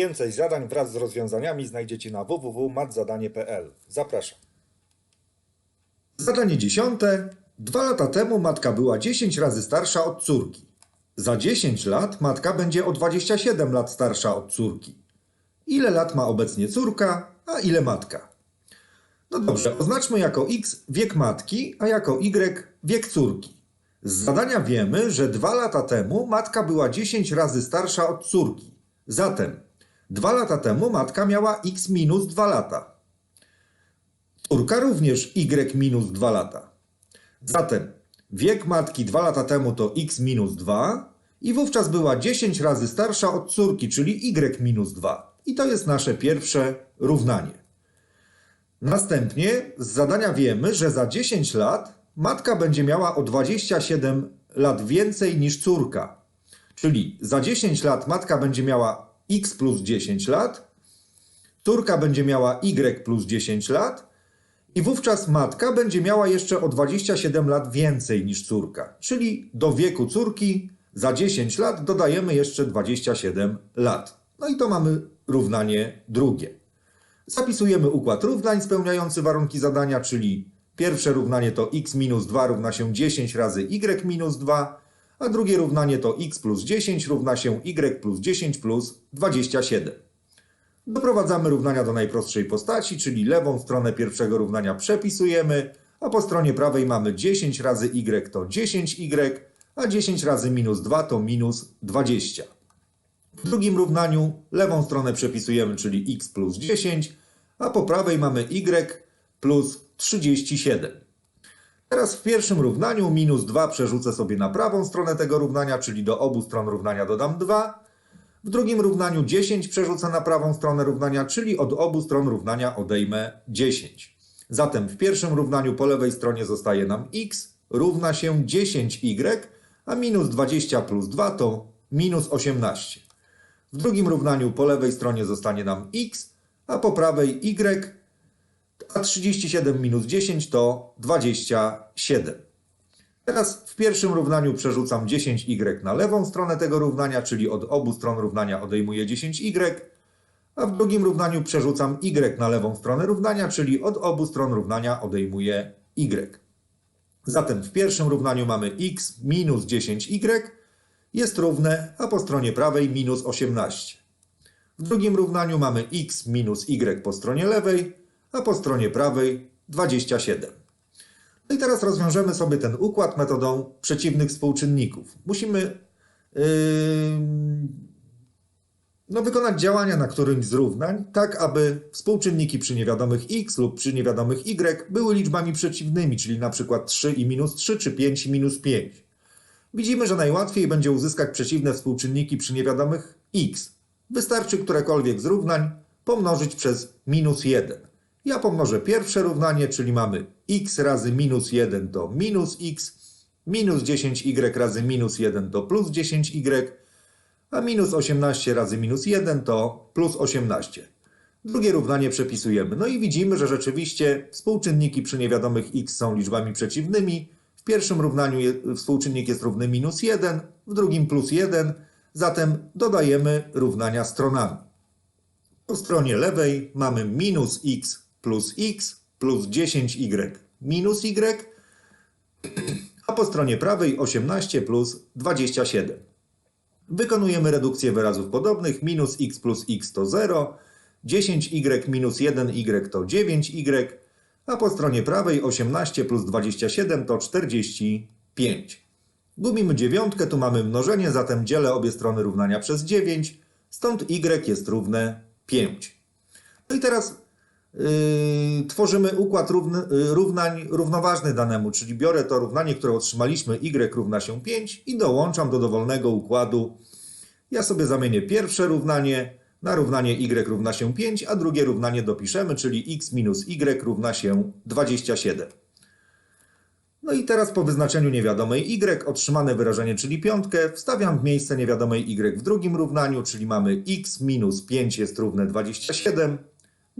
Więcej zadań wraz z rozwiązaniami znajdziecie na www.matzadanie.pl. Zapraszam. Zadanie dziesiąte. Dwa lata temu matka była 10 razy starsza od córki. Za 10 lat matka będzie o 27 lat starsza od córki. Ile lat ma obecnie córka, a ile matka? No dobrze, oznaczmy jako x wiek matki, a jako y wiek córki. Z zadania wiemy, że dwa lata temu matka była 10 razy starsza od córki. Zatem dwa lata temu matka miała x minus 2 lata. Córka również y minus 2 lata. Zatem wiek matki 2 lata temu to x minus 2 i wówczas była 10 razy starsza od córki, czyli y minus 2. I to jest nasze pierwsze równanie. Następnie z zadania wiemy, że za 10 lat matka będzie miała o 27 lat więcej niż córka. Czyli za 10 lat matka będzie miała x plus 10 lat, córka będzie miała y plus 10 lat i wówczas matka będzie miała jeszcze o 27 lat więcej niż córka. Czyli do wieku córki za 10 lat dodajemy jeszcze 27 lat. No i to mamy równanie drugie. Zapisujemy układ równań spełniający warunki zadania, czyli pierwsze równanie to x minus 2 równa się 10 razy y minus 2, a drugie równanie to x plus 10 równa się y plus 10 plus 27. Doprowadzamy równania do najprostszej postaci, czyli lewą stronę pierwszego równania przepisujemy, a po stronie prawej mamy 10 razy y to 10y, a 10 razy minus 2 to minus 20. W drugim równaniu lewą stronę przepisujemy, czyli x plus 10, a po prawej mamy y plus 37. Teraz w pierwszym równaniu minus 2 przerzucę sobie na prawą stronę tego równania, czyli do obu stron równania dodam 2. W drugim równaniu 10 przerzucę na prawą stronę równania, czyli od obu stron równania odejmę 10. Zatem w pierwszym równaniu po lewej stronie zostaje nam x równa się 10y, a minus 20 plus 2 to minus 18. W drugim równaniu po lewej stronie zostanie nam x, a po prawej y, a 37 minus 10 to 27. Teraz w pierwszym równaniu przerzucam 10y na lewą stronę tego równania, czyli od obu stron równania odejmuję 10y, a w drugim równaniu przerzucam y na lewą stronę równania, czyli od obu stron równania odejmuję y. Zatem w pierwszym równaniu mamy x minus 10y jest równe, a po stronie prawej minus 18. W drugim równaniu mamy x minus y po stronie lewej, a po stronie prawej 27. No i teraz rozwiążemy sobie ten układ metodą przeciwnych współczynników. Musimy yy, no, wykonać działania na którymś z równań, tak aby współczynniki przy niewiadomych x lub przy niewiadomych y były liczbami przeciwnymi, czyli na przykład 3 i minus 3, czy 5 i minus 5. Widzimy, że najłatwiej będzie uzyskać przeciwne współczynniki przy niewiadomych x. Wystarczy którekolwiek z równań pomnożyć przez minus 1. Ja pomnożę pierwsze równanie, czyli mamy x razy minus 1 to minus x, minus 10y razy minus 1 to plus 10y, a minus 18 razy minus 1 to plus 18. Drugie równanie przepisujemy. No i widzimy, że rzeczywiście współczynniki przy niewiadomych x są liczbami przeciwnymi. W pierwszym równaniu współczynnik jest równy minus 1, w drugim plus 1, zatem dodajemy równania stronami. Po stronie lewej mamy minus x plus x plus 10y minus y, a po stronie prawej 18 plus 27. Wykonujemy redukcję wyrazów podobnych. Minus x plus x to 0, 10y minus 1y to 9y, a po stronie prawej 18 plus 27 to 45. Gubimy dziewiątkę, tu mamy mnożenie, zatem dzielę obie strony równania przez 9, stąd y jest równe 5. No i teraz yy, tworzymy układ równy, yy, równań równoważny danemu, czyli biorę to równanie, które otrzymaliśmy, y równa się 5 i dołączam do dowolnego układu. Ja sobie zamienię pierwsze równanie na równanie y równa się 5, a drugie równanie dopiszemy, czyli x minus y równa się 27. No i teraz po wyznaczeniu niewiadomej y otrzymane wyrażenie, czyli piątkę, wstawiam w miejsce niewiadomej y w drugim równaniu, czyli mamy x minus 5 jest równe 27,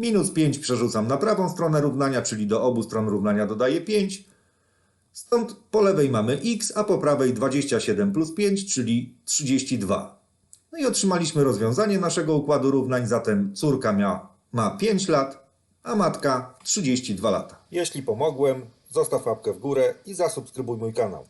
minus 5 przerzucam na prawą stronę równania, czyli do obu stron równania dodaję 5, stąd po lewej mamy x, a po prawej 27 plus 5, czyli 32. No i otrzymaliśmy rozwiązanie naszego układu równań, zatem córka mia, ma 5 lat, a matka 32 lata. Jeśli pomogłem, zostaw łapkę w górę i zasubskrybuj mój kanał.